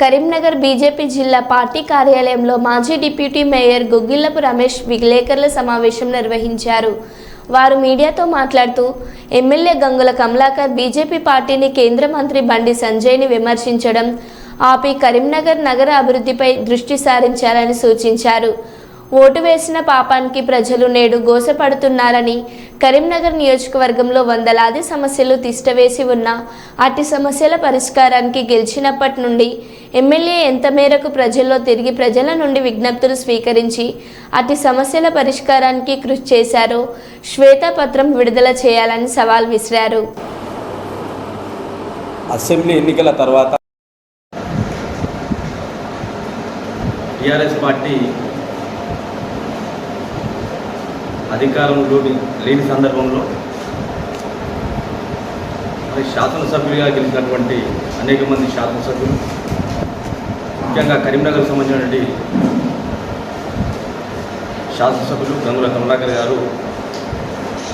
Karimnagar BJP జిల్లా party కార్యాలయంలో మాజీ డిప్యూటీ మేయర్ గుగ్గిల్లపు రమేష్ విలేకరుల సమావేశం నిర్వహించారు. వారు మీడియాతో మాట్లాడుతూ ఎమ్మెల్యే గంగుల కమలాకర్ బీజేపీ పార్టీని కేంద్ర మంత్రి బండి సంజయ్ని విమర్శించడం ఆపి కరీంనగర్ నగర అభివృద్ధిపై దృష్టి సారించాలని సూచించారు. ఓటు వేసిన పాపానికి ప్రజలు నేడు గోసపడుతున్నారని కరీంనగర్ నియోజకవర్గంలో వందలాది సమస్యలు తిష్టవేసి ఉన్న అట్టి సమస్యల పరిష్కారానికి గెలిచినప్పటి నుండి ఎమ్మెల్యే ఎంత మేరకు ప్రజల్లో తిరిగి ప్రజల నుండి విజ్ఞప్తులు స్వీకరించి అట్టి సమస్యల పరిష్కారానికి కృషి చేశారో శ్వేతపత్రం విడుదల చేయాలని సవాల్ విసిరారు. అసెంబ్లీ ఎన్నికల తర్వాత టీఆర్ఎస్ పార్టీ అధికారంలో లేని సందర్భంలో మరి శాసనసభ్యులుగా గెలిచినటువంటి అనేక మంది శాసనసభ్యులు ముఖ్యంగా కరీంనగర్ సంబంధించినటువంటి శాసనసభ్యులు గంగుల కమలాకర్ గారు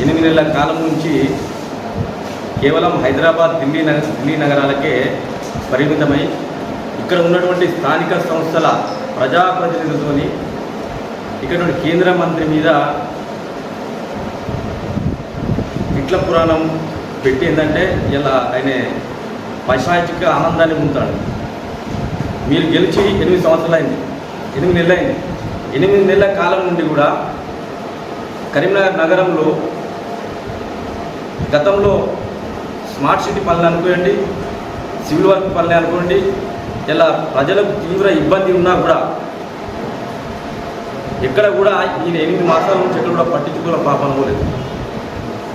ఎనిమిది నెలల కాలం నుంచి కేవలం హైదరాబాద్ ఢిల్లీ నగర ఢిల్లీ నగరాలకే పరిమితమై ఇక్కడ ఉన్నటువంటి స్థానిక సంస్థల ప్రజాప్రతినిధులతోని ఇక్కడ నుండి కేంద్ర మంత్రి మీద ఇట్ల పురాణం పెట్టి ఏంటంటే ఇలా ఆయన పైశాచిక ఆనందాన్ని పొందుతాడు. మీరు గెలిచి ఎనిమిది సంవత్సరాలు అయింది ఎనిమిది నెలలు అయింది ఎనిమిది నెలల కాలం నుండి కూడా కరీంనగర్ నగరంలో గతంలో స్మార్ట్ సిటీ పనులు అనుకోండి సివిల్ వర్క్ పనులు అనుకోండి ఇలా ప్రజలకు తీవ్ర ఇబ్బంది ఉన్నా కూడా ఎక్కడ కూడా ఈయన ఎనిమిది మాసాల నుంచి ఎక్కడ కూడా పట్టించుకోవడం పాపం అనుకోలేదు.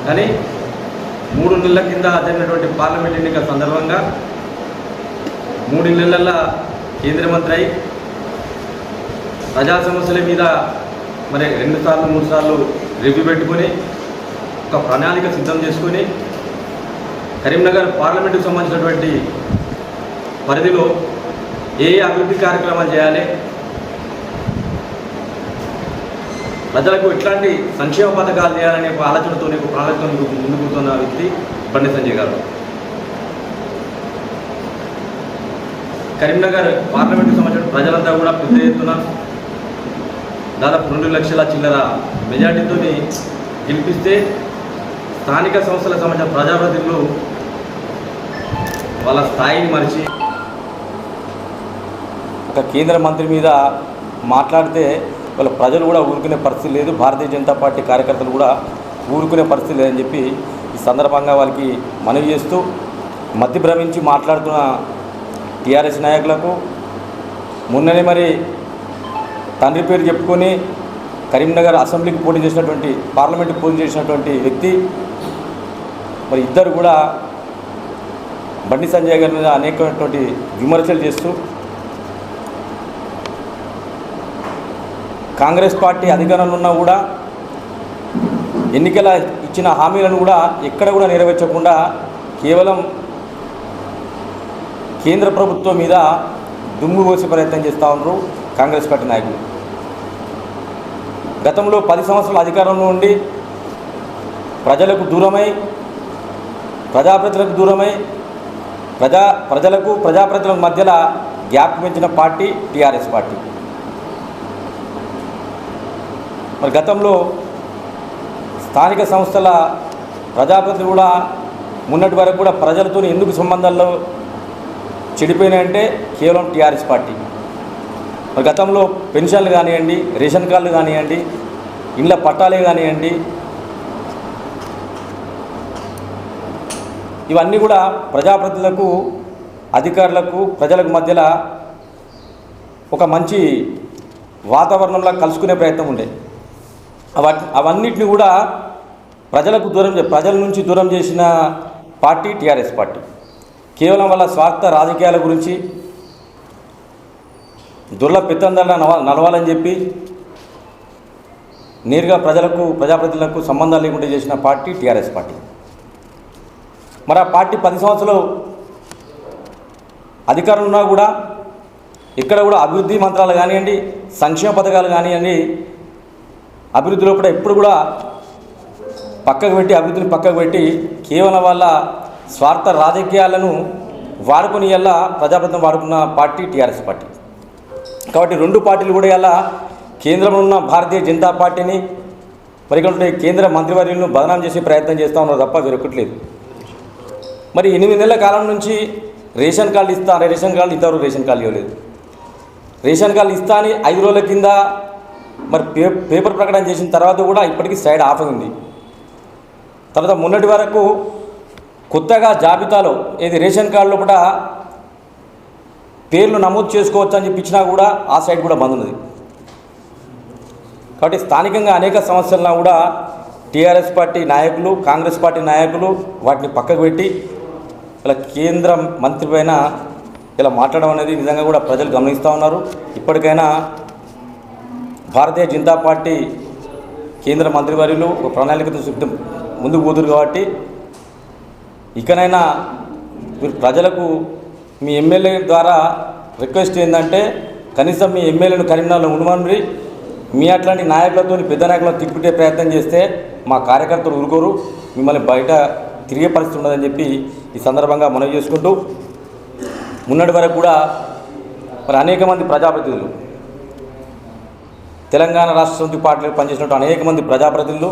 కానీ మూడు నెలల కింద జరిగినటువంటి పార్లమెంట్ ఎన్నికల సందర్భంగా మూడు నెలల కేంద్ర మంత్రి అయి ప్రజా సమస్యల మీద మరి రెండు సార్లు మూడు సార్లు రివ్యూ పెట్టుకొని ఒక ప్రణాళిక సిద్ధం చేసుకొని కరీంనగర్ పార్లమెంటుకు సంబంధించినటువంటి పరిధిలో ఏ ఏ అభివృద్ధి కార్యక్రమాలు చేయాలి ప్రజలకు ఎట్లాంటి సంక్షేమ పథకాలు చేయాలనే ఒక ఆలోచనతో ఒక ప్రణాళికతో ముందుకు వ్యక్తి బండి సంజయ్ గారు. కరీంనగర్ పార్లమెంటు సంబంధించిన ప్రజలంతా కూడా పెద్ద ఎత్తున దాదాపు రెండు లక్షల చిల్లర మెజార్టీతో గెలిపిస్తే స్థానిక సంస్థలకు సంబంధించిన ప్రజాప్రతినిధులు వాళ్ళ స్థాయిని మరిచి ఒక కేంద్ర మంత్రి మీద మాట్లాడితే వాళ్ళ ప్రజలు కూడా ఊరుకునే పరిస్థితి లేదు. భారతీయ జనతా పార్టీ కార్యకర్తలు కూడా ఊరుకునే పరిస్థితి లేదని చెప్పి ఈ సందర్భంగా వాళ్ళకి మనవి చేస్తూ మతి భ్రమించి మాట్లాడుతున్న టీఆర్ఎస్ నాయకులకు మొన్ననే మరి తండ్రి పేరు చెప్పుకొని కరీంనగర్ అసెంబ్లీకి పోటీ చేసినటువంటి పార్లమెంట్కి పోటీ చేసినటువంటి వ్యక్తి మరి ఇద్దరు కూడా బండి సంజయ్ గారి మీద అనేకమైనటువంటి విమర్శలు చేస్తూ కాంగ్రెస్ పార్టీ అధికారంలో ఉన్నా కూడా ఎన్నికల ఇచ్చిన హామీలను కూడా ఎక్కడ కూడా నెరవేర్చకుండా కేవలం కేంద్ర ప్రభుత్వం మీద దుమ్ము పోసే ప్రయత్నం చేస్తూ ఉన్నారు కాంగ్రెస్ పార్టీ నాయకులు. గతంలో పది సంవత్సరాల అధికారంలో ఉండి ప్రజలకు దూరమై ప్రజాప్రతులకు దూరమై ప్రజా ప్రజలకు ప్రజాప్రతులకు మధ్యలో గ్యాప్ పెంచిన పార్టీ టీఆర్ఎస్ పార్టీ. మరి గతంలో స్థానిక సంస్థల ప్రజాప్రతినిధులు కూడా మొన్నటి వరకు కూడా ప్రజలతో ఎందుకు సంబంధాల్లో చెడిపోయినాయంటే కేవలం టీఆర్ఎస్ పార్టీ. మరి గతంలో పెన్షన్లు కానివ్వండి రేషన్ కార్డులు కానివ్వండి ఇండ్ల పట్టాలే కానివ్వండి ఇవన్నీ కూడా ప్రజాప్రతినిధులకు అధికారులకు ప్రజలకు మధ్యలో ఒక మంచి వాతావరణంలో కలుసుకునే ప్రయత్నం ఉండే. అవన్నిటిని కూడా ప్రజలకు దూరం ప్రజల నుంచి దూరం చేసిన పార్టీ టీఆర్ఎస్ పార్టీ. కేవలం వాళ్ళ స్వార్థ రాజకీయాల గురించి దుర్ల పెత్తందాల నవ చెప్పి నేరుగా ప్రజలకు ప్రజాప్రతినిధులకు సంబంధాలు లేకుండా చేసిన పార్టీ టీఆర్ఎస్ పార్టీ. మరి ఆ పార్టీ పది సంవత్సరాలు అధికారం ఉన్నా కూడా ఇక్కడ కూడా అభివృద్ధి మంత్రాలు కానివ్వండి సంక్షేమ పథకాలు కానివ్వండి అభివృద్ధిలో కూడా ఎప్పుడు కూడా పక్కకు పెట్టి అభివృద్ధిని పక్కకు పెట్టి కేవలం వాళ్ళ స్వార్థ రాజకీయాలను వాడుకొని ఇలా ప్రజాప్రతిని వాడుకున్న పార్టీ టీఆర్ఎస్ పార్టీ. కాబట్టి రెండు పార్టీలు కూడా ఇలా కేంద్రంలో ఉన్న భారతీయ జనతా పార్టీని మరి ఇక్కడ కేంద్ర మంత్రివర్యులను బదనాం చేసే ప్రయత్నం చేస్తూ ఉన్నారు తప్ప దొరకట్లేదు మరి ఎనిమిది నెలల కాలం నుంచి రేషన్ కార్డు ఇస్తా రేషన్ కార్డు ఇంతవరకు రేషన్ కార్డు ఇవ్వలేదు. రేషన్ కార్డు ఇస్తా అని ఐదు రోజుల కింద మరి పేపర్ ప్రకటన చేసిన తర్వాత కూడా ఇప్పటికీ సైడ్ ఆఫ్ ఉంది. తర్వాత మొన్నటి వరకు కొత్తగా జాబితాలో ఏది రేషన్ కార్డులో కూడా పేర్లు నమోదు చేసుకోవచ్చు అని చెప్పి కూడా ఆ సైడ్ కూడా బంద్ ఉన్నది. కాబట్టి స్థానికంగా అనేక సమస్యలను కూడా టీఆర్ఎస్ పార్టీ నాయకులు కాంగ్రెస్ పార్టీ నాయకులు వాటిని పక్కకు పెట్టి ఇలా కేంద్ర మంత్రి పైన ఇలా మాట్లాడడం అనేది నిజంగా కూడా ప్రజలు గమనిస్తూ ఉన్నారు. ఇప్పటికైనా భారతీయ జనతా పార్టీ కేంద్ర మంత్రివర్యులు ఒక ప్రణాళికతో సిద్ధం ముందుకు పోతురు కాబట్టి ఇకనైనా మీరు ప్రజలకు మీ ఎమ్మెల్యే ద్వారా రిక్వెస్ట్ ఏంటంటే కనీసం మీ ఎమ్మెల్యేను కరీంనగర్లో ఉండమని మీ అట్లాంటి నాయకులతో పెద్ద నాయకులను తిప్పిటే ప్రయత్నం చేస్తే మా కార్యకర్తలు ఊరుకోరు. మిమ్మల్ని బయట తిరిగే పరిస్థితి ఉండదని చెప్పి ఈ సందర్భంగా మనవి చేసుకుంటూ మున్నటి వరకు కూడా మరి అనేక మంది ప్రజాప్రతినిధులు తెలంగాణ రాష్ట్ర సమితి పార్టీలో పనిచేసినట్టు అనేక మంది ప్రజాప్రతినిధులు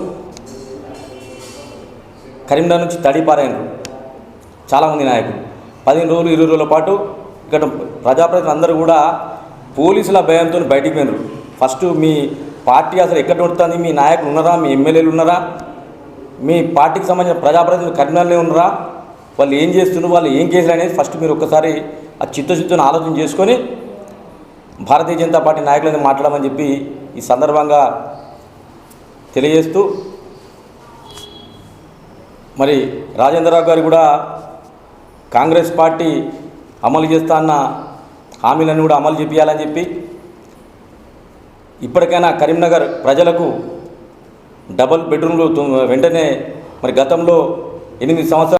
కరీంనగర్ నుంచి తడిపారాయనరు చాలామంది నాయకులు. పదిహేను రోజులు ఇరవై రోజుల పాటు ఇక్కడ ప్రజాప్రతినిధులు అందరూ కూడా పోలీసుల భయంతో బయటికి పోయినారు. ఫస్ట్ మీ పార్టీ అసలు ఎక్కడ ఉంటుంది మీ నాయకులు ఉన్నారా? మీ ఎమ్మెల్యేలు ఉన్నారా? మీ పార్టీకి సంబంధించిన ప్రజాప్రతినిధులు కరీంనగర్లో ఉన్నారా? వాళ్ళు ఏం చేస్తున్నారు? వాళ్ళు ఏం కేసులు అనేది ఫస్ట్ మీరు ఒక్కసారి ఆ చిత్తశుద్ధిని ఆలోచన చేసుకొని భారతీయ జనతా పార్టీ నాయకులని మాట్లాడమని చెప్పి ఈ సందర్భంగా తెలియజేస్తూ మరి రాజేంద్రరావు గారు కూడా కాంగ్రెస్ పార్టీ అమలు చేస్తా అన్న హామీలను కూడా అమలు చేపించాలని చెప్పి ఇప్పటికైనా కరీంనగర్ ప్రజలకు డబుల్ బెడ్రూమ్లు వెంటనే మరి గతంలో ఎనిమిది సంవత్సరాలు